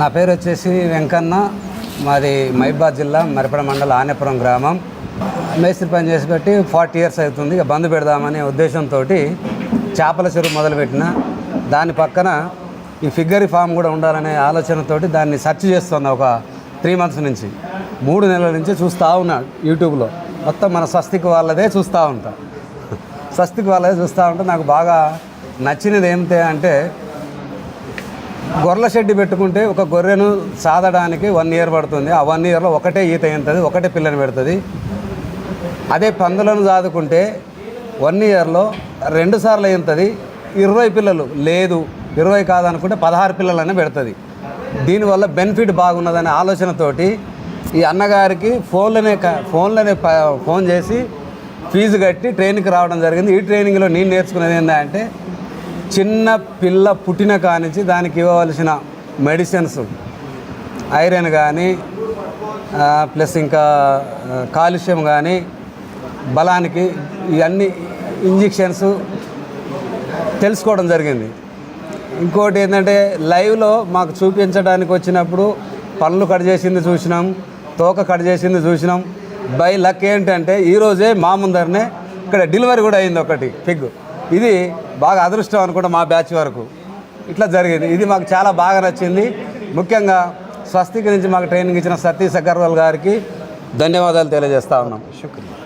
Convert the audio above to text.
నా పేరు వచ్చేసి వెంకన్న. మాది మహిబాద్ జిల్లా మరిపడ మండల ఆనేపురం గ్రామం. మేస్త్రి పని చేసి పెట్టి ఫార్టీ ఇయర్స్ అవుతుంది. ఇక బంద్ పెడదామనే ఉద్దేశంతో చేపల చెరువు మొదలుపెట్టిన. దాని పక్కన ఈ ఫిగ్గరీ ఫామ్ కూడా ఉండాలనే ఆలోచనతోటి దాన్ని సెర్చ్ చేస్తున్నా ఒక త్రీ మంత్స్ నుంచి. మూడు నెలల నుంచి చూస్తూ ఉన్నా యూట్యూబ్లో. మొత్తం మన స్వస్తిక్ వాళ్ళదే చూస్తూ ఉంటా. స్వస్తిక్ వాళ్ళదే చూస్తూ ఉంటే నాకు బాగా నచ్చినది ఏమిటి అంటే గొర్రెల షెడ్ పెట్టుకుంటే ఒక గొర్రెను సాదడానికి వన్ ఇయర్ పడుతుంది. ఆ వన్ ఇయర్లో ఒకటే ఈత ఎంతది ఒకటే పిల్లని పెడుతుంది. అదే పందులను సాదుకుంటే వన్ ఇయర్లో రెండు సార్లు ఎంతది ఇరవై పిల్లలు లేదు ఇరవై కాదనుకుంటే పదహారు పిల్లలనే పెడుతుంది. దీనివల్ల బెనిఫిట్ బాగున్నదనే ఆలోచనతోటి ఈ అన్నగారికి ఫోన్లోనే క- ఫోన్లోనే ఫోన్ చేసి ఫీజు కట్టి ట్రైనింగ్కి రావడం జరిగింది. ఈ ట్రైనింగ్లో నేను నేర్చుకునేది ఏంటంటే చిన్న పిల్ల పుట్టిన కానించి దానికి ఇవ్వవలసిన మెడిసిన్స్ ఐరన్ కానీ ప్లస్ ఇంకా కాలుష్యం కానీ బలానికి ఇవన్నీ ఇంజెక్షన్స్ తెలుసుకోవడం జరిగింది. ఇంకోటి ఏంటంటే లైవ్లో మాకు చూపించడానికి వచ్చినప్పుడు పళ్ళు కట్ చేసింది చూసినాం తోక కట్ చేసింది చూసినాం. బై లక్ ఏంటంటే ఈరోజే మా ముందరనే ఇక్కడ డెలివరీ కూడా అయింది ఒకటి పిగ్. ఇది బాగా అదృష్టం అనుకుంటా మా బ్యాచ్ వరకు. ఇట్లా జరిగింది. ఇది మాకు చాలా బాగా నచ్చింది. ముఖ్యంగా స్వస్తికి నుంచి మాకు ట్రైనింగ్ ఇచ్చిన సతీష్ అగర్వాల్ గారికి ధన్యవాదాలు తెలియజేస్తా ఉన్నాం. శుక్రియా.